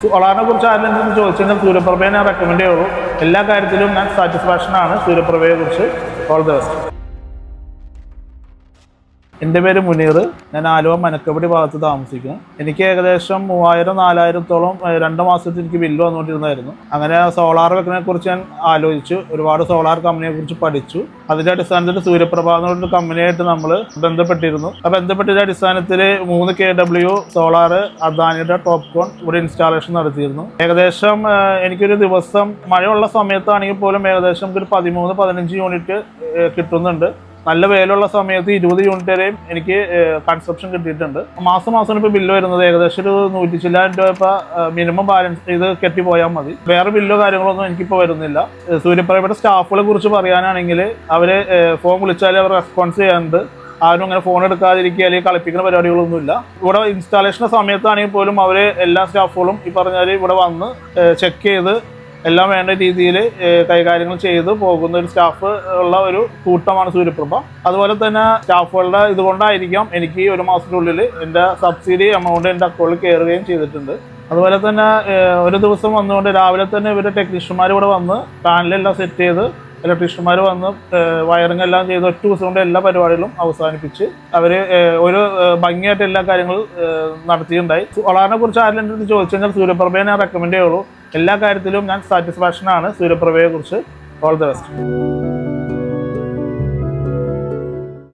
സോളാറിനെ കുറിച്ച് ആരെങ്കിലും എന്തെങ്കിലും ചോദിച്ചെങ്കിൽ സൂര്യപ്രഭയെ ഞാൻ റെക്കമെൻഡ് ചെയ്യുള്ളൂ. എല്ലാ കാര്യത്തിലും ഞാൻ സാറ്റിസ്ഫാക്ഷനാണ് സൂര്യപ്രഭയെ കുറിച്ച് ഓൾ ദ ബെസ്റ്റ് എന്റെ പേര് മുനീർ. ഞാൻ ആലുവ മനക്കപ്പടി ഭാഗത്ത് താമസിക്കുന്നു. എനിക്ക് ഏകദേശം മൂവായിരം നാലായിരത്തോളം രണ്ട് മാസത്തിൽ എനിക്ക് ബില്ല് വന്നുകൊണ്ടിരുന്നായിരുന്നു അങ്ങനെ സോളാർ വെക്കുന്നതിനെ കുറിച്ച് ഞാൻ ആലോചിച്ചു. ഒരുപാട് സോളാർ കമ്പനിയെ കുറിച്ച് പഠിച്ചു. അതിന്റെ അടിസ്ഥാനത്തിൽ സൂര്യപ്രഭ എന്നുള്ള കമ്പനിയായിട്ട് നമ്മൾ ബന്ധപ്പെട്ടിരുന്നു. ആ ബന്ധപ്പെട്ടതിന്റെ അടിസ്ഥാനത്തിൽ മൂന്ന് കെ ഡബ്ല്യു സോളാർ അദാനിയുടെ ടോപ്കോൺ ഇവിടെ ഇൻസ്റ്റാളേഷൻ നടത്തിയിരുന്നു. ഏകദേശം എനിക്കൊരു ദിവസം മഴയുള്ള സമയത്താണെങ്കിൽ പോലും ഏകദേശം ഒരു പതിമൂന്ന് പതിനഞ്ച് യൂണിറ്റ് കിട്ടുന്നുണ്ട്. നല്ല വേലുള്ള സമയത്ത് ഇരുപത് യൂണിറ്റ് വരെയും എനിക്ക് കൺസപ്ഷൻ കിട്ടിയിട്ടുണ്ട്. മാസം മാസം ഇപ്പോൾ ബില്ല് വരുന്നത് ഏകദേശം ഒരു നൂറ്റി ചില്ലായിരം രൂപ ഇപ്പോൾ മിനിമം ബാലൻസ് ചെയ്ത് കെട്ടിപ്പോയാൽ മതി. വേറെ ബില്ലോ കാര്യങ്ങളൊന്നും എനിക്കിപ്പോൾ വരുന്നില്ല. സൂര്യപ്രഭയുടെ സ്റ്റാഫുകളെ കുറിച്ച് പറയാനാണെങ്കിൽ അവർ ഫോൺ വിളിച്ചാൽ അവർ റെസ്പോൺസ് ചെയ്യാറുണ്ട്. ആരും അങ്ങനെ ഫോൺ എടുക്കാതിരിക്കുക അല്ലെങ്കിൽ കളിപ്പിക്കുന്ന പരിപാടികളൊന്നുമില്ല. ഇവിടെ ഇൻസ്റ്റാളേഷന്റെ സമയത്താണെങ്കിൽ പോലും അവർ എല്ലാ സ്റ്റാഫുകളും ഈ പറഞ്ഞാൽ ഇവിടെ വന്ന് ചെക്ക് ചെയ്ത് എല്ലാം വേണ്ട രീതിയിൽ കൈകാര്യങ്ങൾ ചെയ്ത് പോകുന്ന ഒരു സ്റ്റാഫ് ഉള്ള ഒരു കൂട്ടമാണ് സൂര്യപ്രഭ. അതുപോലെ തന്നെ സ്റ്റാഫുകളുടെ ഇതുകൊണ്ടായിരിക്കാം എനിക്ക് ഒരു മാസത്തിനുള്ളിൽ എന്റെ സബ്സിഡി എമൗണ്ട് എന്റെ അക്കൗണ്ടിൽ കയറുകയും ചെയ്തിട്ടുണ്ട്. അതുപോലെ തന്നെ ഒരു ദിവസം വന്നുകൊണ്ട് രാവിലെ തന്നെ ഇവരുടെ ടെക്നീഷ്യന്മാർ ഇവിടെ വന്ന് പാനലെല്ലാം സെറ്റ് ചെയ്ത് ഇലക്ട്രീഷ്യന്മാർ വന്ന് വയറിംഗ് എല്ലാം ചെയ്ത് ഒറ്റ ദിവസം കൊണ്ട് എല്ലാ പരിപാടികളും അവസാനിപ്പിച്ച് അവർ ഒരു ഭംഗിയായിട്ട് എല്ലാ കാര്യങ്ങളും നടത്തിയിട്ടുണ്ടായി. സോളാറിനെ കുറിച്ച് ആരെങ്കിലും ചോദിച്ചു കഴിഞ്ഞാൽ സൂര്യപ്രഭയെ ഞാൻ റെക്കമെൻഡ് ചെയ്യുള്ളൂ. എല്ലാ കാര്യത്തിലും ഞാൻ സാറ്റിസ്ഫാക്ഷനാണ് ആണ് സൂര്യപ്രഭയെ കുറിച്ച് ഓൾ ദ ബെസ്റ്റ്